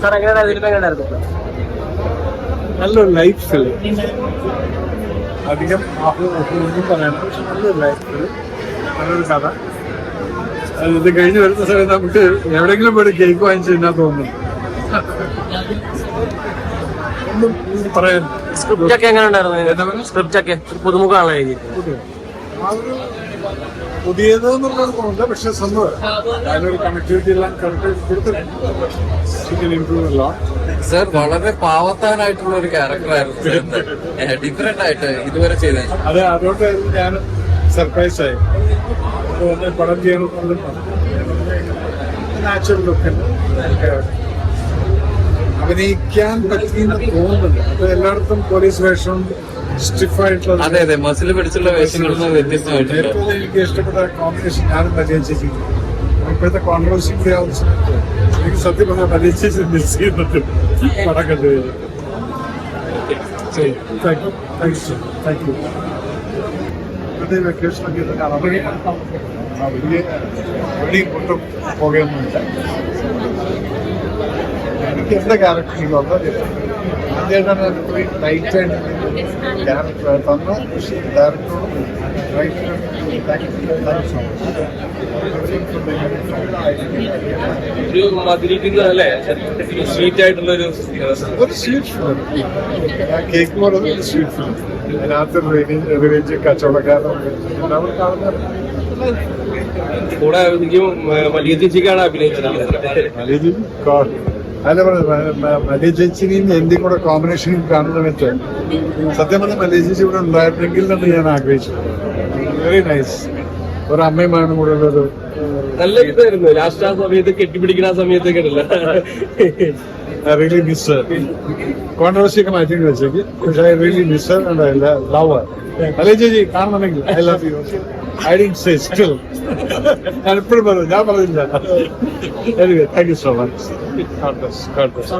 Sir എങ്ങനെയാണ് നല്ലൊരു life അധികം ഒന്നും പറയണം പക്ഷെ നല്ലൊരു ലൈഫ് ഫിലിം നല്ലൊരു കഥ. ഇത് കഴിഞ്ഞ് വരുന്ന സമയത്ത് നമുക്ക് എവിടെയെങ്കിലും പോയി കേക്ക് വാങ്ങിച്ചു തോന്നുന്നു ഒന്നും പറയാൻ സ്ക്രിപ്റ്റ് ഒക്കെ എങ്ങനെ ഉണ്ടായിരുന്നു? പുതുമുഖമാണല്ലോ എഴുതിയത്. ആ ഒരു പുതിയത് എന്നുള്ളത് തോന്നില്ല പക്ഷെ സംഭവം അതിനൊരു കണക്ടിവിറ്റി എല്ലാം കറക്റ്റ് കൊടുത്തിട്ടുണ്ട് ഇംപ്രൂവ് എല്ലാം സർ വളരെ പാവത്താനായിട്ടുള്ള ഒരു ക്യാരക്ടറായിരുന്നു ഡിഫറെന്റ് ആയിട്ട് ഇതുവരെ ചെയ്തത്. അതെ അതുകൊണ്ട് ഞാൻ സർപ്രൈസ് ആയി. പടം ചെയ്യണം നാച്ചുറൽ ലുക്ക് അഭിനയിക്കാൻ പറ്റിയെന്ന് തോന്നുന്നുണ്ട് അപ്പൊ എല്ലായിടത്തും പോലീസ് വേഷം സ്റ്റിഫ് ആയിട്ടുള്ള അതെ അതെ. മസിൽ പിടിച്ചുള്ള വേഷങ്ങളിൽ നിന്ന് വ്യത്യസ്തമായിട്ടുണ്ട്. ഏറ്റവും എനിക്ക് ഇഷ്ടപ്പെട്ട കോമ്പിനേഷൻ ഞാനും ചേച്ചി ഇപ്പോഴത്തെ കോൺട്രവേഴ്സി കൂടി ആവുന്ന സമയത്ത് എനിക്ക് സത്യം പറഞ്ഞാൽ ചേച്ചി മിസ് ചെയ്യുന്നുണ്ട് പടം കണ്ടു കഴിഞ്ഞു. Thank you thank you thank you വെക്കേഷനൊക്കെ ആ, വലിയ എവിടെയും കൊണ്ടും പോകുകയൊന്നുമില്ല എനിക്ക് എന്റെ വളരെ തന്ന ഡയറക്ടറോടും ഒരു സ്വീറ്റ് ആയിട്ടുള്ള ഒരു ഒരു സ്വീറ്റ് കേക്ക് പോലെ ഒരു സ്വീറ്റ് ഫിലിം അതിനകത്ത് റിവേഞ്ച് കച്ചവടക്കാരും എല്ലാവരും കാണുന്ന കൂടെ എനിക്ക് വലിയ ചേച്ചിക്കാണ് അഭിനയിച്ചത്. അല്ല മലിയ ചേച്ചിനെയും എന്റെയും കൂടെ കോമ്പിനേഷൻ കാണുന്ന വെച്ച് സത്യം പറഞ്ഞ മലിയ ചേച്ചി ഇവിടെ ഉണ്ടായിരുന്നെങ്കിൽ എന്ന് ഞാൻ ആഗ്രഹിച്ചു. വെരി നൈസ് ഒരു അമ്മയുമാണ് കൂടെ ഉള്ളത്. നല്ല ഇതായിരുന്നു. ലാസ്റ്റ് ആ സമയത്ത് കെട്ടിപ്പിടിക്കുന്ന ആ സമയത്തൊക്കെ ഉണ്ടല്ലോ. I really miss her. Controversy ഒക്കെ മാറ്റി വെച്ചേക്ക്. പക്ഷെ I really miss her and I love her അല്ലേ ചേച്ചി കാണുന്നുണ്ടെങ്കിൽ I love you I didn't say still ഞാൻ എപ്പോഴും പറഞ്ഞു ഞാൻ പറഞ്ഞില്ല anyway thank you so much God bless God bless